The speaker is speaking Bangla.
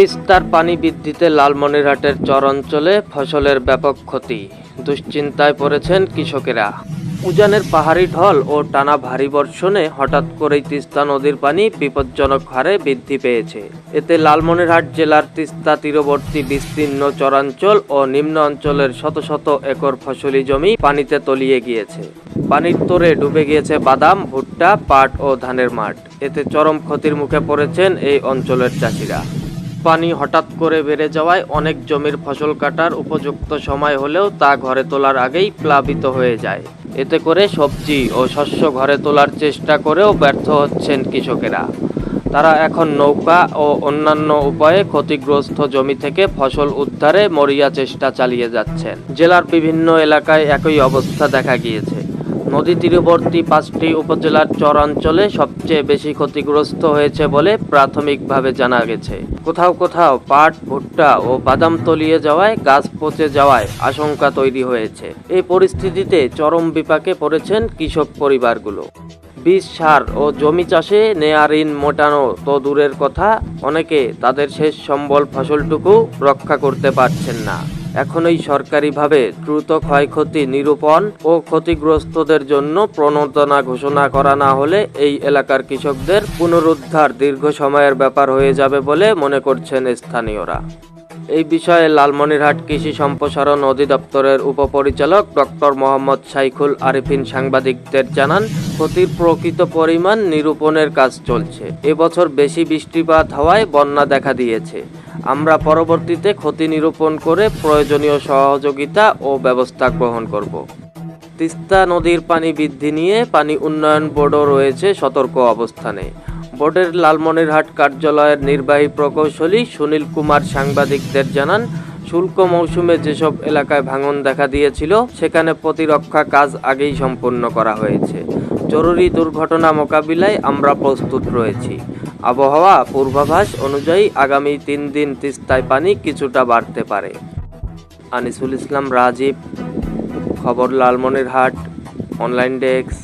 তিস্তার পানি বৃদ্ধিতে লালমনিরহাটের চর অঞ্চলে ফসলের ব্যাপক ক্ষতি। দুশ্চিন্তায় পড়েছেন কৃষকেরা। উজানের পাহাড়ি ঢল ও টানা ভারী বর্ষণে হঠাৎ করেই তিস্তা নদীর পানি বিপজ্জনক হারে বৃদ্ধি পেয়েছে। এতে লালমনিরহাট জেলার তিস্তা তীরবর্তী বিস্তীর্ণ চরাঞ্চল ও নিম্ন অঞ্চলের শত শত একর ফসলি জমি পানিতে তলিয়ে গিয়েছে। পানির তোরে ডুবে গিয়েছে বাদাম, ভুট্টা, পাট ও ধানের মাঠ। এতে চরম ক্ষতির মুখে পড়েছেন এই অঞ্চলের চাষিরা। পানি হঠাৎ করে বেড়ে যাওয়ায় অনেক জমির ফসল কাটার উপযুক্ত সময় হলেও তা ঘরে তোলার আগেই প্লাবিত হয়ে যায়। এতে করে সবজি ও শস্য ঘরে তোলার চেষ্টা করেও ব্যর্থ হচ্ছেন কৃষকেরা। তারা এখন নৌকা ও অন্যান্য উপায়ে ক্ষতিগ্রস্ত জমি থেকে ফসল উদ্ধারে মরিয়া চেষ্টা চালিয়ে যাচ্ছেন। জেলার বিভিন্ন এলাকায় একই অবস্থা দেখা গিয়েছে। নদী তীরবর্তী পাঁচটি উপজেলার চরাঞ্চলে সবচেয়ে বেশি ক্ষতিগ্রস্ত হয়েছে বলে প্রাথমিকভাবে জানা গেছে। কোথাও কোথাও পাট, ভুট্টা ও বাদাম তলিয়ে যাওয়ায়, গাছ পচে যাওয়ায় আশঙ্কা তৈরি হয়েছে। এই পরিস্থিতিতে চরম বিপাকে পড়েছেন কৃষক পরিবারগুলো। বীজ সার ও জমি চাষে নেয়া ঋণ মোটানো তো দূরের কথা, অনেকে তাদের শেষ সম্বল ফসলটুকু রক্ষা করতে পারছেন না। এখনই সরকারিভাবে দ্রুত ক্ষয়ক্ষতি নিরূপণ ও ক্ষতিগ্রস্তদের জন্য প্রণোদনা ঘোষণা করা না হলে এই এলাকার কৃষকদের পুনরুদ্ধার দীর্ঘ সময়ের ব্যাপার হয়ে যাবে বলে মনে করছেন স্থানীয়রা। এই বিষয়ে লালমনিরহাট কৃষি সম্প্রসারণ অধিদপ্তরের উপপরিচালক ডক্টর মোহাম্মদ সাইখুল আরিফিন সাংবাদিকদের জানান, ক্ষতির প্রকৃত পরিমাণ নিরূপণের কাজ চলছে। এবছর বেশি বৃষ্টিপাত হওয়ায় বন্যা দেখা দিয়েছে। আমরা পরবর্তীতে ক্ষতি নিরূপণ করে প্রয়োজনীয় সহযোগিতা ও ব্যবস্থা গ্রহণ করব। তিস্তা নদীর পানি বৃদ্ধি নিয়ে পানি উন্নয়ন বোর্ডও রয়েছে সতর্ক অবস্থানে। বোর্ডের লালমনিরহাট কার্যালয়ের নির্বাহী প্রকৌশলী সুনীল কুমার সাংবাদিকদের জানান, শুল্ক মৌসুমে যেসব এলাকায় ভাঙন দেখা দিয়েছিল, সেখানে প্রতিরক্ষা কাজ আগেই সম্পূর্ণ করা হয়েছে। জরুরি দুর্ঘটনা মোকাবিলায় আমরা প্রস্তুত রয়েছি। আবহাওয়া পূর্বাভাস অনুযায়ী আগামী তিন দিন তিস্তায় পানি কিছুটা বাড়তে পারে। আনিসুল ইসলাম রাজীব, খবর লালমনিরহাট, অনলাইন ডেস্ক।